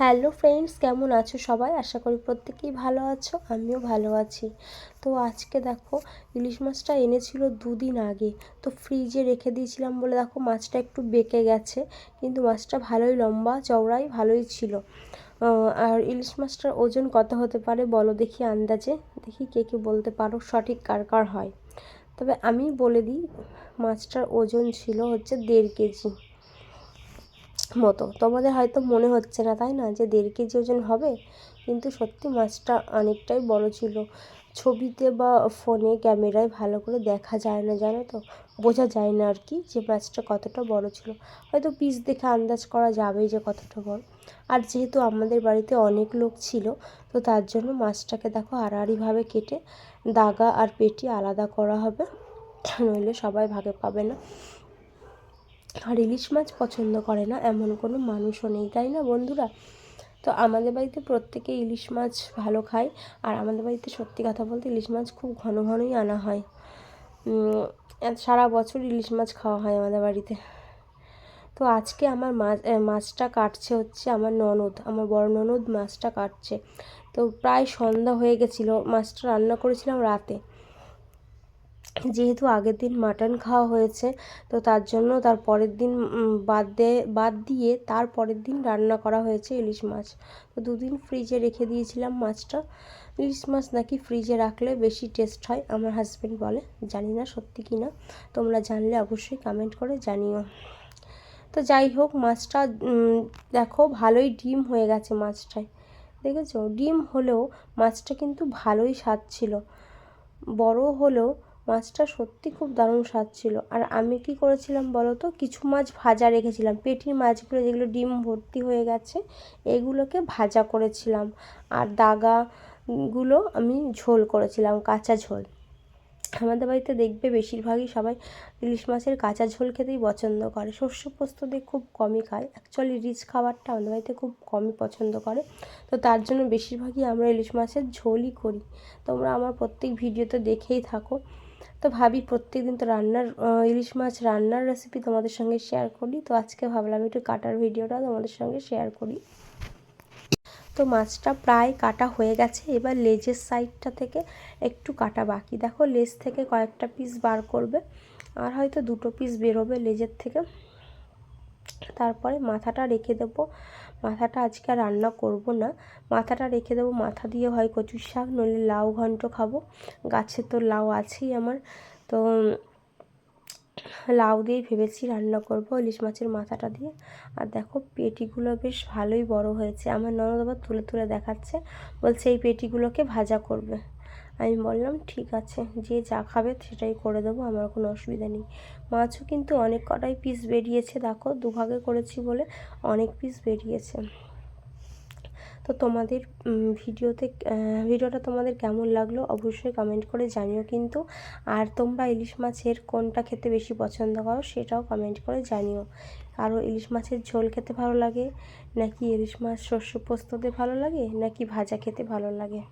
Hello friends কেমন আছো সবাই? আশা করি প্রত্যেকেই ভালো আছো, আমিও ভালো আছি। তো আজকে দেখো, ইলিশ মাছটা এনেছিল দুদিন আগে। তো ফ্রিজে রেখে দিয়েছিলাম বলে দেখো মাছটা একটু বেঁকে গেছে, কিন্তু মাছটা ভালোই লম্বা, চওড়াই, ভালোই ছিল। আর ইলিশ মাছটার ওজন কত হতে পারে বলো দেখি আন্দাজে। দেখি কে কে বলতে পারো সঠিক কার কার হয়। তবে আমি বলে দিই, মাছটার ওজন ছিল হচ্ছে দেড় কেজি। মতো। তোমাদের হয়তো মনে হচ্ছে না, তাই না? যে দেড় কেজি ওজন হবে? কিন্তু সত্যি মাছটা অনেকটাই বড় ছিল। ছবিতে বা ফোনে, ক্যামেরায় ভালো করে দেখা যায় না, জানো তো? বোঝা যায় না আর কি যে মাছটা কতটা বড় ছিল। হয়তো পিস দেখে আন্দাজ করা যাবে যে কতটা বড়। আর যেহেতু আমাদের বাড়িতে অনেক লোক ছিল, তো তার জন্য মাছটাকে দেখো আড়াআড়িভাবে কেটে দাগা আর পেটি আলাদা করা হবে। নইলে সবাই ভাগে পাবে না। আর ইলিশ মাছ পছন্দ করে না, এমন কোনো মানুষও নেই, তাই না বন্ধুরা? তো আমাদের বাড়িতে প্রত্যেকে ইলিশ মাছ ভালো খায়, আর আমাদের বাড়িতে সত্যি কথা বলতে ইলিশ মাছ খুব ঘন ঘনই আনা হয়। সারা বছর ইলিশ মাছ খাওয়া হয় আমাদের বাড়িতে। তো আজকে আমার মাছ মাছটা কাটছে হচ্ছে আমার ননদ, আমার বড় ননদ মাছটা কাটছে। তো প্রায় সন্ধ্যা হয়ে গেছিল, মাছটা রান্না করেছিলাম রাতে। যেহেতু আগের দিন মাটন খাওয়া হয়েছে, তো তার জন্য তার পরের দিন বাদ দে, বাদ দিয়ে তার পরের দিন রান্না করা হয়েছে ইলিশ মাছ। তো দুদিন ফ্রিজে রেখে দিয়েছিলাম মাছটা। ইলিশ মাছ নাকি ফ্রিজে রাখলে বেশি টেস্ট হয়, আমার হাজব্যান্ড বলে। জানি না সত্যি কি না, তোমরা জানলে অবশ্যই কমেন্ট করে জানিও। তো যাই হোক, মাছটা দেখো ভালোই ডিম হয়ে গেছে মাছটায়। দেখেছ? ডিম হলেও মাছটা কিন্তু ভালোই স্বাদ ছিল। বড় হলেও মাছটা সত্যি খুব দারুণ স্বাদ ছিল। আর আমি কি করেছিলাম বলো তো কিছু মাছ ভাজা রেখেছিলাম। পেটির মাছগুলো যেগুলো ডিম ভর্তি হয়ে গেছে, এগুলোকে ভাজা করেছিলাম। আর দাগাগুলো আমি ঝোল করেছিলাম, কাঁচা ঝোল। আমাদের বাড়িতে দেখবে বেশিরভাগই সবাই ইলিশ মাছের কাঁচা ঝোল খেতেই পছন্দ করে। শস্য পোস্ত দিয়ে খুব কমই খায়। অ্যাকচুয়ালি রিচ খাবারটা আমাদের বাড়িতে খুব কমই পছন্দ করে। তো তার জন্য বেশিরভাগই আমরা ইলিশ মাছের ঝোলই করি। তোমরা আমার প্রত্যেক ভিডিওতে দেখেই থাকো। তো ভাবি প্রত্যেক দিন তো রান্নার ইলিশ মাছ রান্নার রেসিপি তোমাদের সঙ্গে শেয়ার করি। তো আজকে ভাবলাম একটু কাটার ভিডিওটা তোমাদের সঙ্গে শেয়ার করি। তো মাছটা প্রায় কাটা হয়ে গেছে। এবার লেজের সাইডটা থেকে একটু কাটা বাকি। দেখো, লেজ থেকে কয়েকটা পিস বার করবে, আর হয়তো দুটো পিস বেরোবে লেজের থেকে। তারপরে মাথাটা রেখে দেবো। মাথাটা আজকে রান্না করব না। মাথাটা রেখে দেবো, মাথা দিয়ে হয় কচুর শাক, নইলে লাউ ঘন্ট খাব। গাছে তো লাউ আছেই আমার। তো লাউ দিয়েই ভেবেছি রান্না করব ইলিশ মাছের মাথাটা দিয়ে। আর দেখো পেটিগুলো বেশ ভালোই বড় হয়েছে। আমার ননদ আবার তুলে তুলে দেখাচ্ছে। বলছে এই পেটিগুলোকে ভাজা করবে। আমি বললাম, ঠিক আছে, যে যা খাবে সেটাই করে দেবো, আমার কোনো অসুবিধা নেই। মাছও কিন্তু অনেক কটাই পিস বেরিয়েছে, দেখো, দুভাগে করেছি বলে অনেক পিস বেরিয়েছে। তো তোমাদের ভিডিওতে ভিডিওটা তোমাদের কেমন লাগল অবশ্যই কমেন্ট করে জানিও কিন্তু। আর তোমরা ইলিশ মাছের কোনটা খেতে বেশি পছন্দ করো সেটাও কমেন্ট করে জানিও। কারও ইলিশ মাছের ঝোল খেতে ভালো লাগে, নাকি ইলিশ মাছ শস্য পোস্ততে ভালো লাগে, নাকি ভাজা খেতে ভালো লাগে?